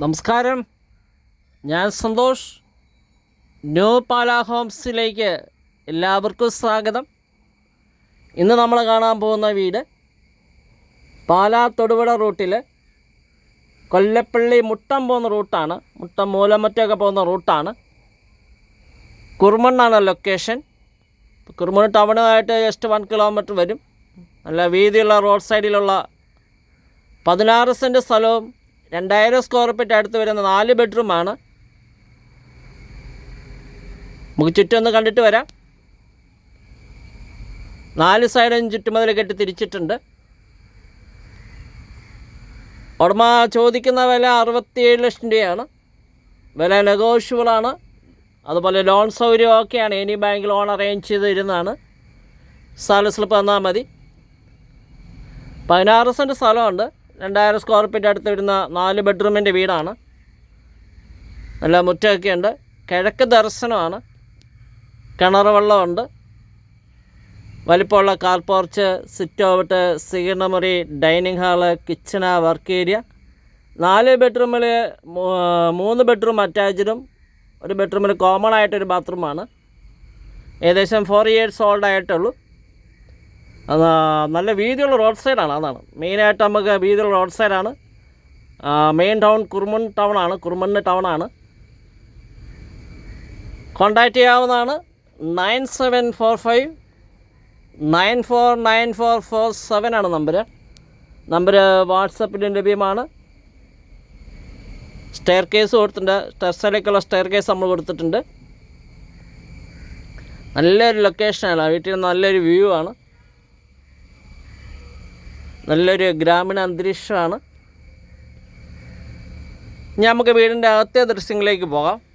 നമസ്കാരം. ഞാൻ സന്തോഷ്. ന്യൂ പാല ഹോംസിലേക്ക് എല്ലാവർക്കും സ്വാഗതം. ഇന്ന് നമ്മൾ കാണാൻ പോകുന്ന വീട് പാലാ തൊടുപുഴ റൂട്ടിൽ കൊല്ലപ്പള്ളി മുട്ടം പോകുന്ന റൂട്ടാണ്. മുട്ടം മൂലമറ്റൊക്കെ പോകുന്ന റൂട്ടാണ്. കുറുമണ്ണാണ് ലൊക്കേഷൻ. കുറുമണ് ടൗണുമായിട്ട് ജസ്റ്റ് വൺ കിലോമീറ്റർ വരും. നല്ല വീതിയുള്ള റോഡ് സൈഡിലുള്ള പതിനാറ് സെന്റ് സ്ഥലവും രണ്ടായിരം സ്ക്വയർ ഫീറ്റ് അടുത്ത് വരുന്ന നാല് ബെഡ്റൂമാണ് നമുക്ക് ചുറ്റും ഒന്ന് കണ്ടിട്ട് വരാം. നാല് സൈഡും ചുറ്റുമതിൽ കെട്ടി തിരിച്ചിട്ടുണ്ട്. ഉടമ ചോദിക്കുന്ന വില അറുപത്തിയേഴ് ലക്ഷം രൂപയാണ്. വില നെഗോഷ്യബിളാണ് അതുപോലെ ലോൺ സൗകര്യം ഓക്കെയാണ് എനി ബാങ്ക് ലോൺ അറേഞ്ച് ചെയ്ത് തരുന്നതാണ്. സ്ഥല സ്ലിപ്പ് തന്നാൽ മതി. പതിനാറ് സെന്റ് സ്ഥലമുണ്ട്. രണ്ടായിരം സ്ക്വയർ ഫീറ്റ് അടുത്ത് വരുന്ന നാല് ബെഡ്റൂമിന്റെ വീടാണ്. നല്ല മുറ്റമൊക്കെ ഉണ്ട് കിഴക്ക് ദർശനമാണ്. കിണർ വെള്ളമുണ്ട്. വലിപ്പമുള്ള car porch sit out സ്വീകരണമുറി dining hall kitchen work area നാല് ബെഡ്റൂമിൽ മൂന്ന് ബെഡ്റൂം അറ്റാച്ച്ഡും ഒരു ബെഡ്റൂമിൽ കോമൺ ആയിട്ടൊരു ബാത്റൂമാണ് ഏകദേശം ഫോർ ഇയേഴ്സ് ഓൾഡ് ആയിട്ടുള്ളൂ. നല്ല വീതിയുള്ള റോഡ് സൈഡാണ് അതാണ്. മെയിനായിട്ട് നമുക്ക് വീതിയുള്ള റോഡ് സൈഡാണ് മെയിൻ ടൗൺ കുറുമൺ ടൗണാണ് കുറുമണ്ണ് ടൗണാണ് കോണ്ടാക്റ്റ് ചെയ്യാവുന്നതാണ് nine seven four five nine four nine four four seven ആണ് നമ്പർ നമ്പർ വാട്സപ്പിലും ലഭ്യമാണ്. സ്റ്റെയർ കേസ് കൊടുത്തിട്ടുണ്ട്. ടെറസിലേക്കുള്ള സ്റ്റെയർ കേസ് നമ്മൾ കൊടുത്തിട്ടുണ്ട്. നല്ലൊരു ലൊക്കേഷനാണ് വീട്ടിൽ നല്ലൊരു വ്യൂ ആണ്. നല്ലൊരു ഗ്രാമീണ അന്തരീക്ഷമാണ്. ഇനി നമുക്ക് വീടിന്റെ അകത്തെ ദൃശ്യങ്ങളിലേക്ക് പോകാം.